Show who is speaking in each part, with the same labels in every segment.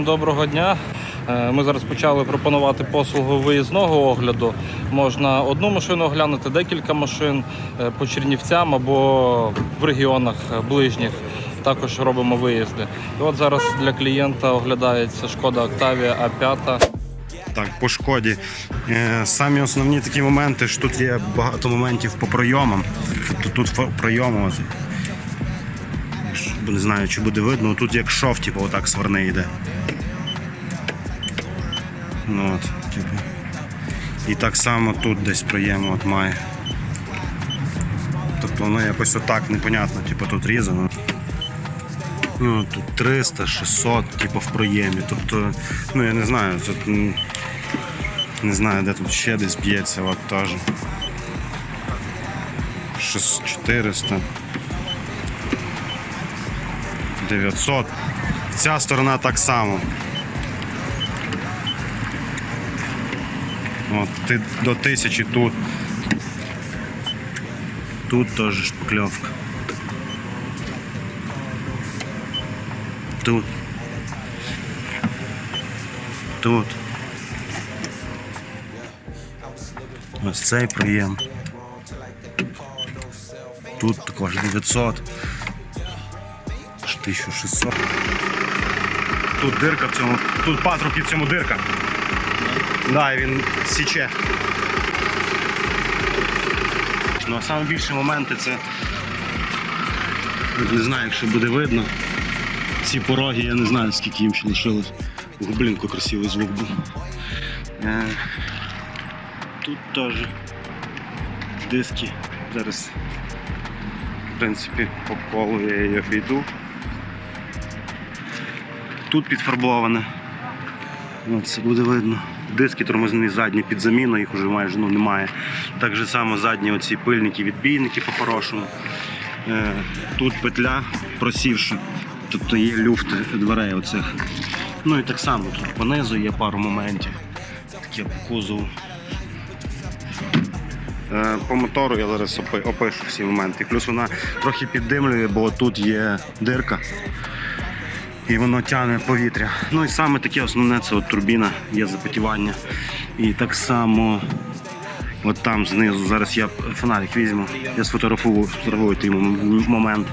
Speaker 1: Всім доброго дня. Е, Ми зараз почали пропонувати послугу виїзного огляду. Можна одну машину оглянути, декілька машин е, по Чернівцям або в регіонах ближніх. Також робимо виїзди. І от зараз для клієнта оглядається шкода Octavia A5.
Speaker 2: Так, по шкоді. Е, Самі основні такі моменти, що тут є багато моментів по пройомам. Тобто тут. Ш- Не знаю, чи буде видно. Тут як шов, типу, отак сварний йде. Ну, от, типу. І так само тут десь проєм от має. Тобто воно якось отак непонятно, типу тут різано. Ну, тут 300, 600, типу в проємі. Тобто, ну я не знаю, тут не знаю, де тут ще десь б'ється. 600, 400. 900. Ця сторона так само. От, ти до 1000 тут. Тут теж шпакльовка. Тут. Тут. Ось цей приєм. Тут також 900. Аж 1600. Тут дирка в цьому. Тут патрубки в цьому дирка. Да, і він січе. Ну а саме більші моменти це. Не знаю, якщо буде видно. Ці пороги, я не знаю, скільки їм ще лишилось. Ох, красивий звук був. Е, Тут теж диски. Зараз, в принципі, по колу я її обійду. Тут підфарбоване. От, це буде видно. Диски тормозні задні під заміну, їх вже майже ну, немає. Так же само задні оці пильники, відбійники по-хорошому. Е, Тут петля просівша, тобто є люфт дверей оцих. Ну і так само тут понизу є пару моментів. Таке по кузову. Е, По мотору я зараз опи- опишу всі моменти. Плюс вона трохи піддимлює, бо тут є дирка і воно тягне повітря. Ну і саме таке основне це от турбіна, є запотівання. І так само от там знизу, зараз я фонарик візьму, я сфотографую, сфотографую той момент.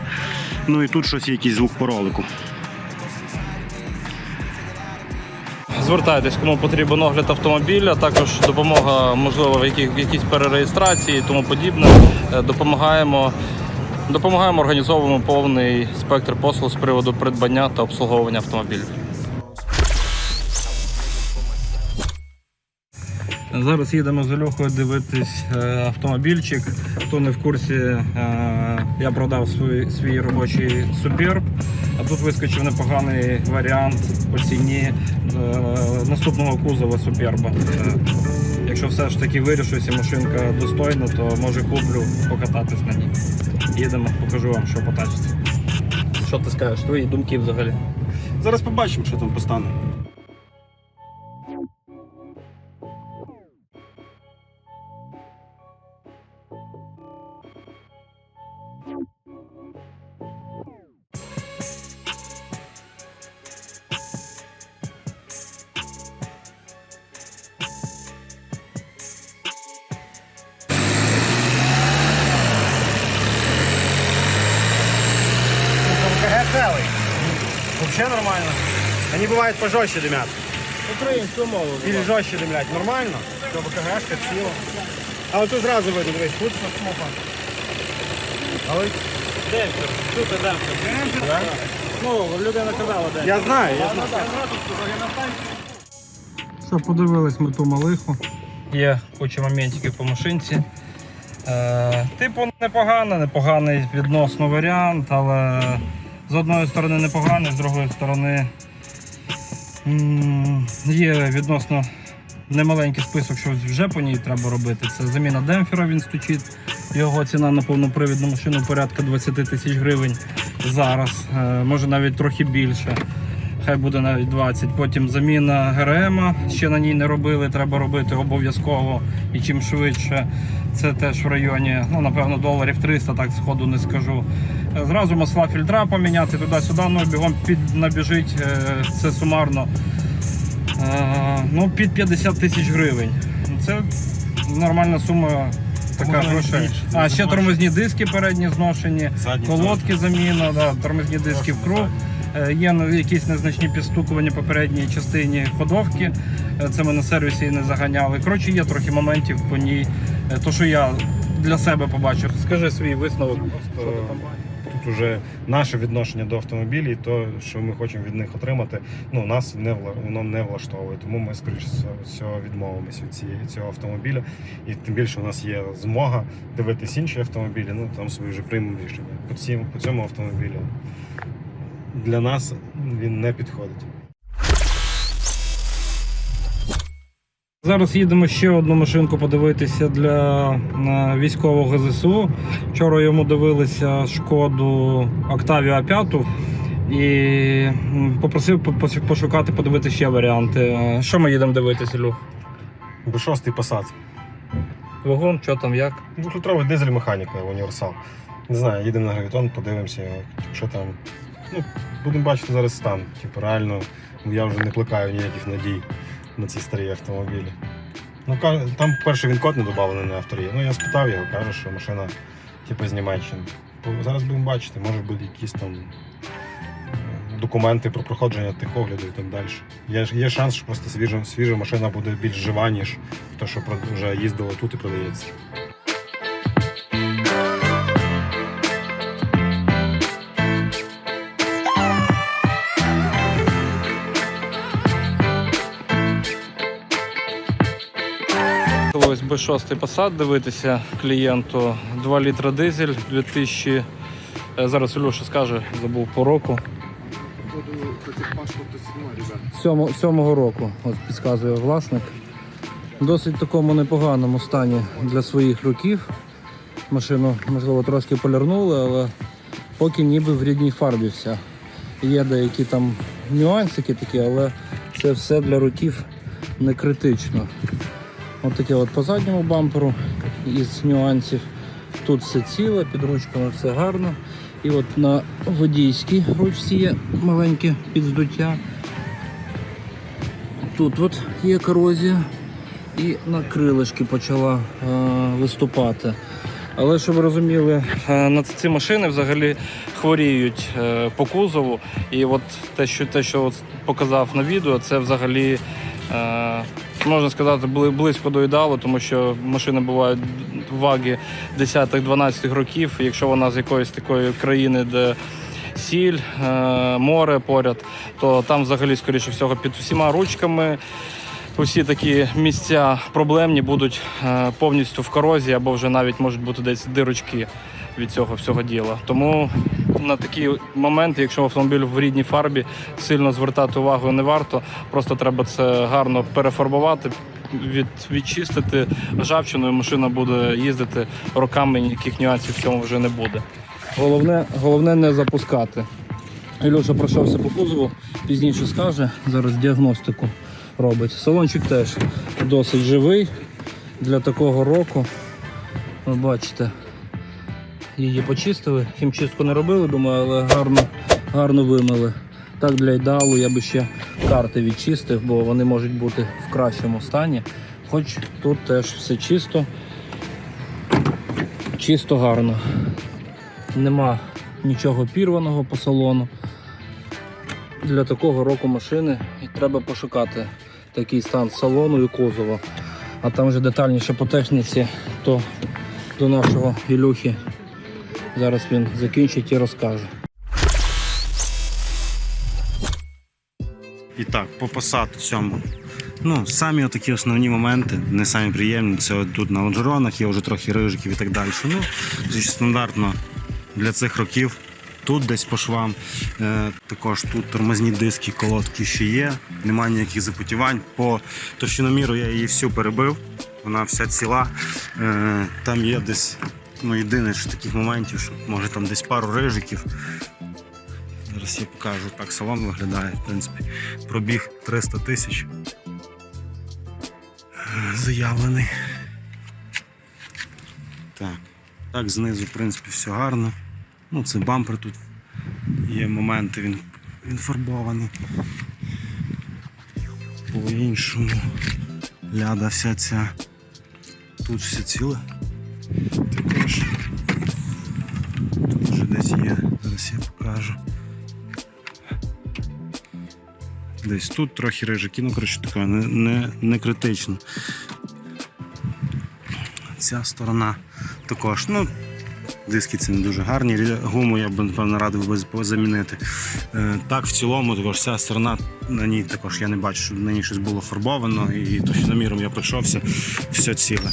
Speaker 2: Ну і тут щось якийсь звук по ролику.
Speaker 1: Звертайтесь, кому потрібен огляд автомобіля, також допомога, можливо, в яких- в якійсь перереєстрації і тому подібне. Е, Допомагаємо, допомагаємо організовуємо повний спектр послуг з приводу придбання та обслуговування автомобілів. Зараз їдемо з Ольохою дивитись е, автомобільчик. Хто не в курсі, е, я продав свій, свій робочий Superb, а тут вискочив непоганий варіант по ціні е, наступного кузова. Е, Якщо все ж таки вирішується машинка достойна, то може куплю покататись на ній. Їдемо, покажу вам, що по тачці. Що ти скажеш? Твої думки взагалі?
Speaker 2: Зараз побачимо, що там постане.
Speaker 3: Они бывают пожестче дымят.
Speaker 1: Українську мову.
Speaker 3: Или жестче дымлять. Нормально. Чтобы КГшка ціла. А от тут зразу видно, дивись, тут смока. Але
Speaker 1: Демпфер. Тут демпфер. Ну, людина казала демпфер.
Speaker 3: я знаю, я знаю.
Speaker 1: Що, подивились ми ту малиху. Є куча моментиків по машинці. Е, типу, непогано, непоганий відносно варіант, але з одної сторони непоганий, з другої сторони м, є відносно немаленький список, що вже по ній треба робити. Це заміна демпфера, він стучить. Його ціна на повнопривідну машину порядка 20 тисяч гривень зараз, е, може навіть трохи більше. хай буде навіть 20. Потім заміна ГРМ, ще на ній не робили, треба робити обов'язково і чим швидше. Це теж в районі, ну напевно, доларів 300, так сходу не скажу. Зразу масла фільтра поміняти туди-сюди, ну бігом під набіжить е, це сумарно. е, Ну, під 50 тисяч гривень. Це нормальна сума така грошей. А ще тормозні диски передні зношені, колодки заміна, да, тормозні диски в круг. Е, Є ну, якісь незначні підстукування по передній частині ходовки. Це ми на сервісі і не заганяли. Коротше, є трохи моментів по ній. То, що я для себе побачив. Скажи свій висновок.
Speaker 2: Просто тут вже наше відношення до автомобілів, і то, що ми хочемо від них отримати, ну нас не воно не влаштовує. Тому ми, скоріш всього, відмовимося від цієї цього автомобіля. І тим більше у нас є змога дивитись інші автомобілі. Ну там собі вже приймемо рішення. По цьому, по цьому автомобілю для нас він не підходить.
Speaker 1: Зараз їдемо ще одну машинку подивитися для е, військового ЗСУ. Вчора йому дивилися шкоду Octavia 5 і попросив пошукати, подивитися ще варіанти. Е, Що ми їдемо дивитися, Лю?
Speaker 2: Бо шостий посад.
Speaker 1: Вагон, що там, як?
Speaker 2: Двохлітровий дизель механіка універсал. Не знаю, їдемо на гравітон, подивимося, що там. Ну, будемо бачити зараз стан. Типу, реально, я вже не плекаю ніяких надій на ці старі автомобілі. Ну, там, перший він код не додавлений на авторі. Ну, я спитав його, каже, що машина типу, з Німеччини. Зараз будемо бачити, може бути якісь там е, документи про проходження тихогляду і так далі. Є, є шанс, що просто свіжа, свіжа машина буде більш жива, ніж те, що вже їздило тут і продається.
Speaker 1: Ось B6 Passat дивитися клієнту 2 літра дизель 2000. е, Зараз Ілюша скаже, забув по року. Сьомого року, ось підказує власник. Досить такому непоганому стані для своїх років. Машину, можливо, трошки полірнули, але поки ніби в рідній фарбі вся. Є деякі там нюансики такі, але це все для років не критично. Ось таке от по задньому бамперу із нюансів. Тут все ціле, під ручками все гарно. І от на водійській ручці є маленьке підздуття. Тут от є корозія і на крилишки почала е, виступати. Але щоб ви розуміли, е, на ці машини взагалі хворіють е, по кузову. І от те, що, те, що от показав на відео, це взагалі. Е, Можна сказати, були близько до ідеалу, тому що машини бувають ваги 10-12 років. Якщо вона з якоїсь такої країни, де сіль, е, море поряд, то там взагалі, скоріше всього, під всіма ручками усі такі місця проблемні будуть е, повністю в корозії або вже навіть можуть бути десь дирочки від цього всього діла. Тому на такі моменти, якщо автомобіль в рідній фарбі, сильно звертати увагу не варто. Просто треба це гарно перефарбувати. Від, відчистити ржавчиною, машина буде їздити роками, ніяких нюансів в цьому вже не буде. Головне, головне не запускати. Ілюша пройшовся по кузову, пізніше скаже, зараз діагностику робить. Салончик теж досить живий для такого року. Ви бачите, її почистили, хімчистку не робили, думаю, але гарно, гарно вимили. Так для ідеалу я би ще карти відчистив, бо вони можуть бути в кращому стані. Хоч тут теж все чисто, чисто гарно. Нема нічого пірваного по салону. Для такого року машини і треба пошукати такий стан салону і кузова. А там вже детальніше по техніці, то до нашого Ілюхи. Зараз він закінчить і розкаже.
Speaker 4: І так, по посаду цьому. Ну, самі такі основні моменти, не самі приємні. Це от тут на лонжеронах є вже трохи рижиків і так далі. Ну, стандартно для цих років. Тут десь по швам. Е, також тут тормозні диски, колодки ще є. Немає ніяких запотівань. По товщиноміру я її всю перебив. Вона вся ціла. Е, там є десь, ну, єдине з таких моментів, що може там десь пару рижиків. Зараз я покажу, так салон виглядає, в принципі. Пробіг 300 тисяч. Заявлений. Так. Так, знизу, в принципі, все гарно. Ну, це бампер тут. Є моменти, він, він фарбований. По-іншому. Ляда вся ця. Тут все ціле. Тут вже десь є. Зараз я покажу. Десь тут трохи рижики, ну коротше така не, не, не критично. Ця сторона також. Ну, диски ці не дуже гарні. Гуму я б напевно радив би замінити. Е, Так, в цілому, також ця сторона на ній також я не бачу, щоб на ній щось було фарбовано і точноміром я пройшовся, все ціле.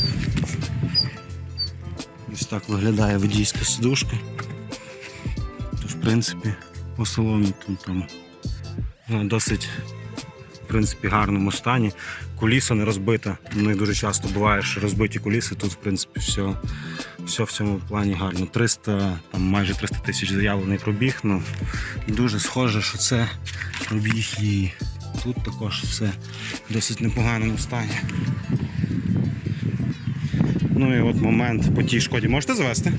Speaker 4: Ось так виглядає водійська сидушка. Принципі, по салону тут там ну, досить в принципі, гарному стані. Куліса не розбита. У них дуже часто буває, що розбиті куліси. Тут, в принципі, все, все в цьому плані гарно. 300, там майже 300 тисяч заявлений пробіг. Ну, дуже схоже, що це пробіг її. Тут також все в досить непоганому стані. Ну і от момент по тій шкоді можете завести?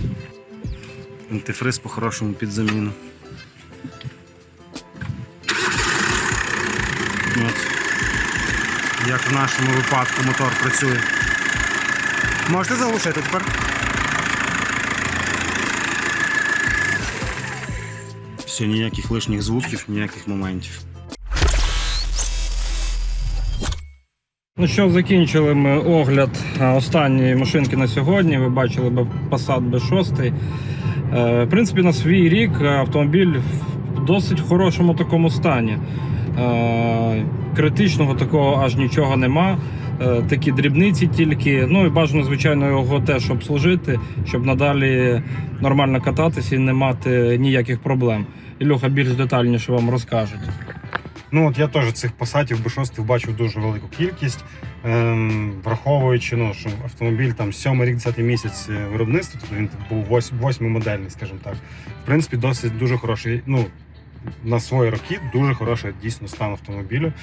Speaker 4: Антифриз по-хорошому під заміну. От. Як в нашому випадку мотор працює. Можете заглушити тепер? Все, ніяких лишніх звуків, ніяких моментів.
Speaker 1: Ну що, закінчили ми огляд останньої машинки на сьогодні. Ви бачили Passat B6. Е, В принципі, на свій рік автомобіль в досить хорошому такому стані. Е, Критичного такого аж нічого нема. Е, Такі дрібниці тільки. Ну і бажано, звичайно, його теж обслужити, щоб надалі нормально кататися і не мати ніяких проблем. Ілюха більш детальніше вам розкажуть.
Speaker 2: Ну от я теж цих посадів B6 бачив дуже велику кількість, ем, враховуючи, ну, що автомобіль там 7 рік, 10 місяць е, виробництва, тобто він був 8 модельний, скажімо так. В принципі, досить дуже хороший. Ну, на свої роки дуже хороший дійсно стан автомобілю.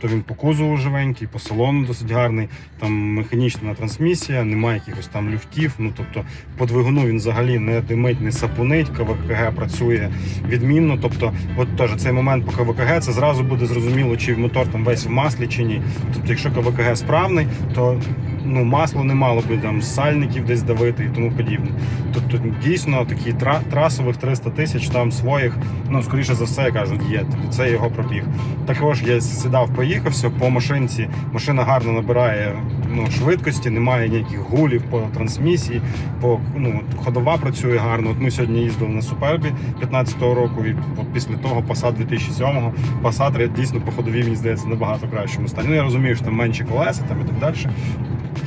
Speaker 2: То він по кузову живенький, по салону досить гарний. Там механічна трансмісія, немає якихось там люфтів. Ну тобто по двигуну він взагалі не димить, не сапунить. КВКГ працює відмінно. Тобто, от теж цей момент по КВКГ це зразу буде зрозуміло, чи мотор там весь в маслі чи ні. Тобто, якщо КВКГ справний, то ну масло не мало би там сальників десь давити і тому подібне. Тобто дійсно такі тра- трасових 300 тисяч там своїх, ну скоріше за все кажуть, є. Тобто це його пробіг. Також я сідав, проїхався по машинці. Машина гарно набирає ну, швидкості, немає ніяких гулів по трансмісії, по ну ходова працює гарно. От ми сьогодні їздили на Супербі 15-го року, і після того Passat 2007-го. Passat дійсно по ходовій, мені здається, набагато кращому стані. Ну я розумію, що там менші колеса там і так далі.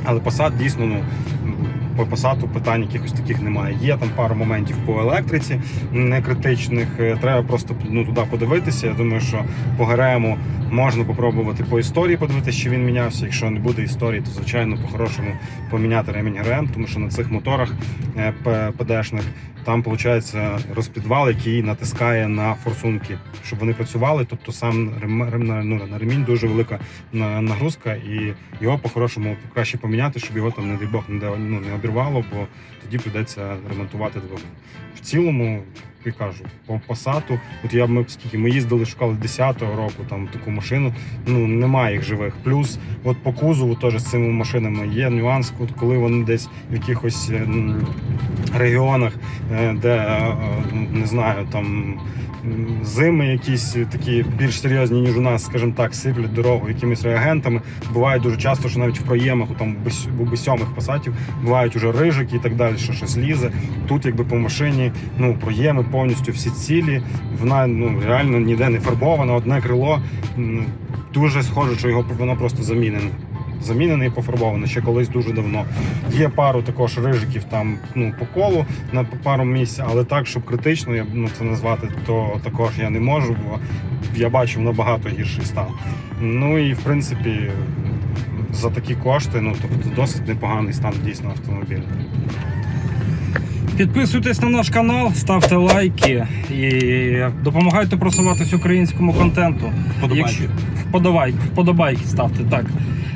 Speaker 2: Але посад дійсно, ну по Passat питань якихось таких немає. Є там пару моментів по електриці не критичних. Е, Треба просто ну, туди подивитися. Я думаю, що по ГРМу можна попробувати по історії подивитися, чи він мінявся. Якщо не буде історії, то звичайно по-хорошому поміняти ремінь ГРМ, тому що на цих моторах е, ПДшних там виходить розпідвал, який натискає на форсунки, щоб вони працювали. Тобто сам ну, на ремінь дуже велика нагрузка, і його по-хорошому краще поміняти, щоб його там, не дай Бог, не, ну, не обірвало, бо тоді прийдеться ремонтувати двигун. В цілому, я кажу, по пасату, от я ми скільки ми їздили, шукали 10-го року там таку машину. Ну немає їх живих. Плюс, от по кузову теж з цими машинами є нюанс, от коли вони десь в якихось е, регіонах, е, де е, не знаю, там зими якісь такі більш серйозні, ніж у нас, скажімо так, сиплять дорогу якимись реагентами. Буває дуже часто, що навіть в проємах, там у B7 пасатів бувають уже рижики і так далі, що щось лізе. Тут, якби по машині, ну проєми повністю всі цілі. Вона ну реально ніде не фарбована. Одне крило дуже схоже, що його воно просто замінене. Замінене і пофарбоване ще колись дуже давно. Є пару також рижиків там ну по колу на пару місць, але так, щоб критично я ну, це назвати, то також я не можу, бо я бачив набагато гірший стан. Ну і в принципі за такі кошти, ну тобто досить непоганий стан дійсно автомобіля.
Speaker 1: Підписуйтесь на наш канал, ставте лайки і допомагайте просуватись українському контенту.
Speaker 2: Вподобайки.
Speaker 1: Якщо- Вподобайки, вподобайки ставте, так.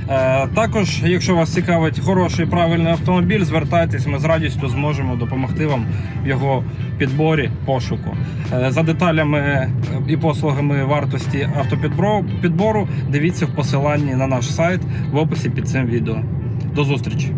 Speaker 1: Е, також, якщо вас цікавить хороший правильний автомобіль, звертайтесь, ми з радістю зможемо допомогти вам в його підборі, пошуку. Е, за деталями е, і послугами вартості автопідбору дивіться в посиланні на наш сайт в описі під цим відео. До зустрічі!